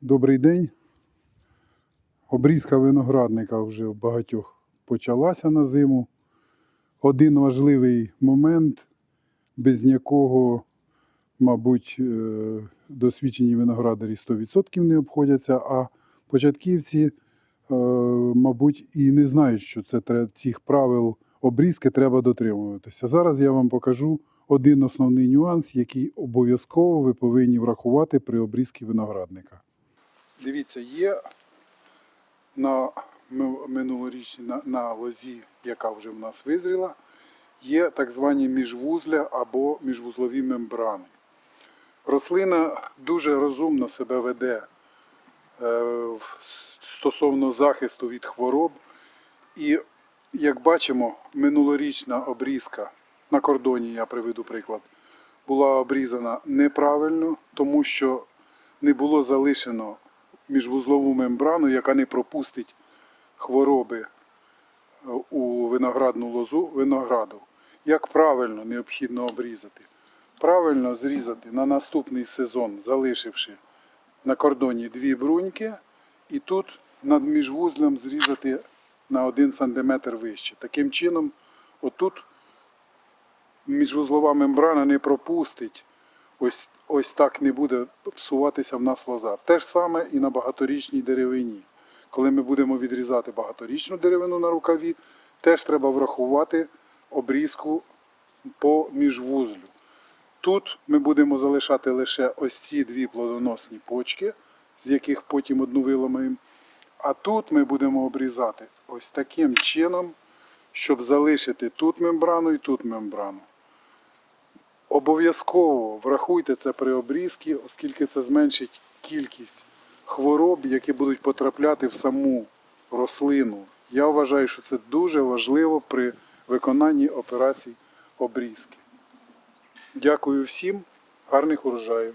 Добрий день. Обрізка виноградника вже в багатьох почалася на зиму. Один важливий момент, без якого, мабуть, е, досвідчені виноградарі 100% не обходяться, а початківці, е, мабуть, і не знають, що це цих правил обрізки треба дотримуватися. Зараз я вам покажу один основний нюанс, який обов'язково ви повинні врахувати при обрізці виноградника. Дивіться, є на минулорічній на, на лозі, яка вже в нас визріла, є так звані міжвузля або міжвузлові мембрани. Рослина дуже розумно себе веде е, стосовно захисту від хвороб. І, як бачимо, минулорічна обрізка на кордоні, я приведу приклад, була обрізана неправильно, тому що не було залишено міжвузлову мембрану, яка не пропустить хвороби е, у виноградну лозу винограду. Як правильно необхідно обрізати? Правильно зрізати на наступний сезон, залишивши на кордоні дві бруньки, і тут над міжвузлем зрізати на 1 см вище. Таким чином, отут міжвузлова мембрана не пропустить. Ось, ось так не буде псуватися в нас лоза. Те ж саме і на багаторічній деревині. Коли ми будемо відрізати багаторічну деревину на рукаві, теж треба врахувати обрізку по міжвузлю. Тут ми будемо залишати лише ось ці дві плодоносні почки, з яких потім одну виламаємо. А тут ми будемо обрізати ось таким чином, щоб залишити тут мембрану і тут мембрану. Обов'язково врахуйте це при обрізці, оскільки це зменшить кількість хвороб, які будуть потрапляти в саму рослину. Я вважаю, що це дуже важливо при виконанні операцій обрізки. Дякую всім, гарних урожаїв!